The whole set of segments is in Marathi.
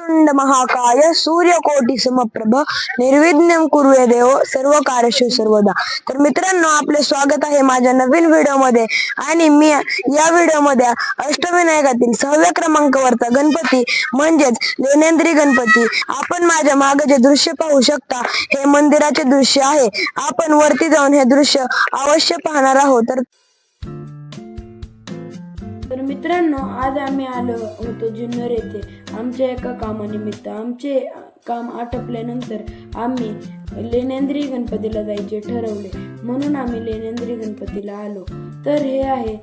वक्रतुंड महाकाय सूर्यकोटी समप्रभ निर्विघ्न कुर्वे देव सर्व कार्यशु सर्वदा तर मित्रांनो आपले स्वागत आहे माझ्या नवीन व्हिडिओमध्ये आणि मी या व्हिडिओमध्ये अष्टविनायकातील सहाव्या क्रमांकावरचा गणपती म्हणजेच लेनेंद्री गणपती. आपण माझ्या मागे जे दृश्य पाहू शकता हे मंदिराचे दृश्य आहे. आपण वरती जाऊन हे दृश्य अवश्य पाहणार आहोत. तर तर मित्रांनो आज आम्ही आलो होतो जुन्नर येथे. आमच्या एका कामानिमित्त. आमचे काम आटपल्यानंतर आम्ही लेनेंद्री गणपतीला जायचे ठरवले. म्हणून आम्ही लेनेंद्री गणपतीला आलो. तर हे आहे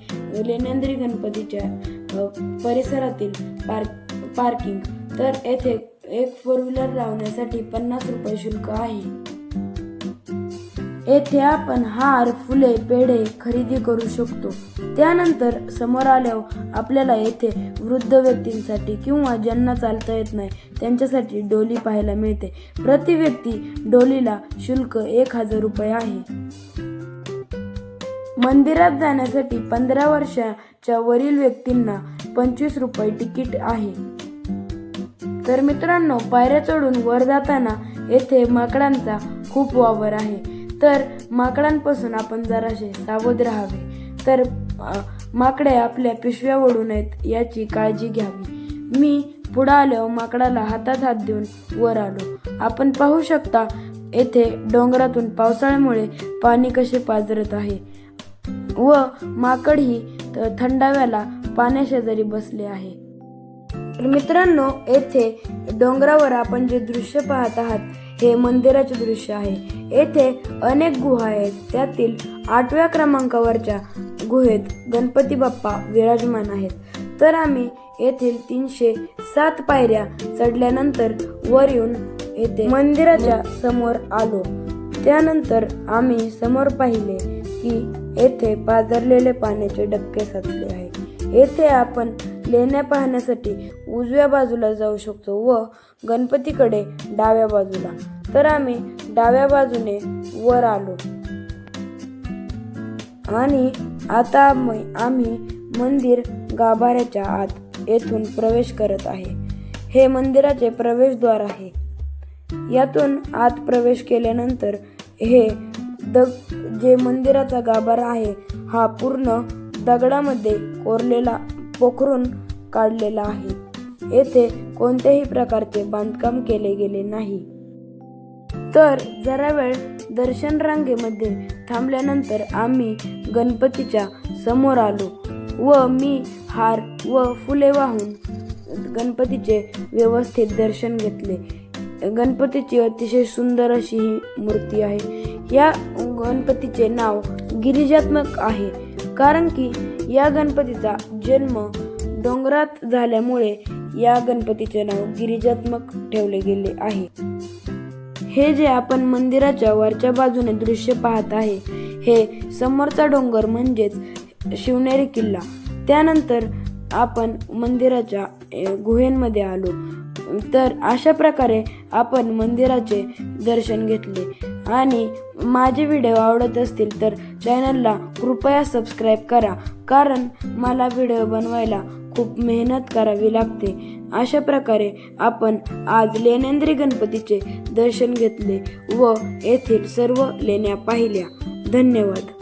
लेनेंद्री गणपतीच्या परिसरातील पार्क पार्किंग. तर येथे एक फोर व्हीलर लावण्यासाठी पन्नास रुपये शुल्क आहे. येथे आपण हार फुले पेढे खरेदी करू शकतो. त्यानंतर समोर आल्यावर आपल्याला येथे वृद्ध व्यक्तींसाठी किंवा ज्यांना चालता येत नाही त्यांच्यासाठी डोली पाहायला मिळते. प्रति व्यक्ती डोलीला शुल्क एक हजार रुपये आहे. मंदिरात जाण्यासाठी पंधरा वर्षाच्या वरील व्यक्तींना पंचवीस रुपये तिकीट आहे. तर मित्रांनो पायऱ्या चढून वर जाताना येथे माकडांचा खूप वावर आहे. तर माकडांपासून आपण जरासे सावध राहावे. तर माकडे आपल्या पिशव्या ओढू नयेत याची काळजी घ्यावी. मी पुढं आल्यावर माकडाला हातात हात देऊन वर आलो. आपण पाहू शकता येथे डोंगरातून पावसाळ्यामुळे पाणी कसे पाझरत आहे. व माकड ही थंडाव्याला पाण्याशेजारी बसले आहे. मित्रांनो येथे डोंगरावर आपण जे दृश्य पाहत आहात हे मंदिराचे दृश्य आहे. येथे अनेक गुहा आहेत. त्यातील आठव्या क्रमांकावरच्या गुहेत गणपती बाप्पा विराजमान आहेत. तर आम्ही येथील तीनशे सात पायऱ्या चढल्यानंतर वर येऊन येथे मंदिराच्या समोर आलो. त्यानंतर आम्ही समोर पाहिले की येथे पाझरलेले पाण्याचे डबके साचले आहे येथे आपण लेण्या पाहण्यासाठी उजव्या बाजूला जाऊ शकतो व गणपतीकडे डाव्या बाजूला. तर आम्ही डाव्या बाजूने वर आलो. आणि आता आम्ही आम्ही मंदिर गाभाऱ्याच्या आत येथून प्रवेश करत आहे. हे मंदिराचे प्रवेशद्वार आहे. यातून आत प्रवेश केल्यानंतर हे दग जे मंदिराचा गाभारा आहे हा पूर्ण दगडामध्ये कोरलेला पोखरून काढलेला आहे. येथे कोणत्याही प्रकारचे बांधकाम केले गेले नाही. तर जरा वेळ दर्शन रांगेमध्ये थांबल्यानंतर आम्ही गणपतीच्या समोर आलो व मी हार व फुले वाहून गणपतीचे व्यवस्थित दर्शन घेतले. गणपतीची अतिशय सुंदर अशी ही मूर्ती आहे. या गणपतीचे नाव गिरिजात्मक आहे. कारण की या गणपतीचा जन्म डोंगरात झाल्यामुळे या गणपतीचे नाव गिरिजात्मक ठेवले गेले आहे. हे जे आपण मंदिराच्या वरच्या बाजूने दृश्य पाहत आहे हे समोरचा डोंगर म्हणजेच शिवनेरी किल्ला. त्यानंतर आपण मंदिराच्या गुहेंमध्ये आलो. तर अशा प्रकारे आपण मंदिराचे दर्शन घेतले. आणि माझे व्हिडिओ आवडत असतील तर चॅनलला कृपया सबस्क्राईब करा. कारण मला व्हिडिओ बनवायला खूप मेहनत करावी लागते. अशा प्रकारे आपण आज लेनेंद्री गणपतीचे दर्शन घेतले व येथील सर्व लेण्या पाहिल्या. धन्यवाद.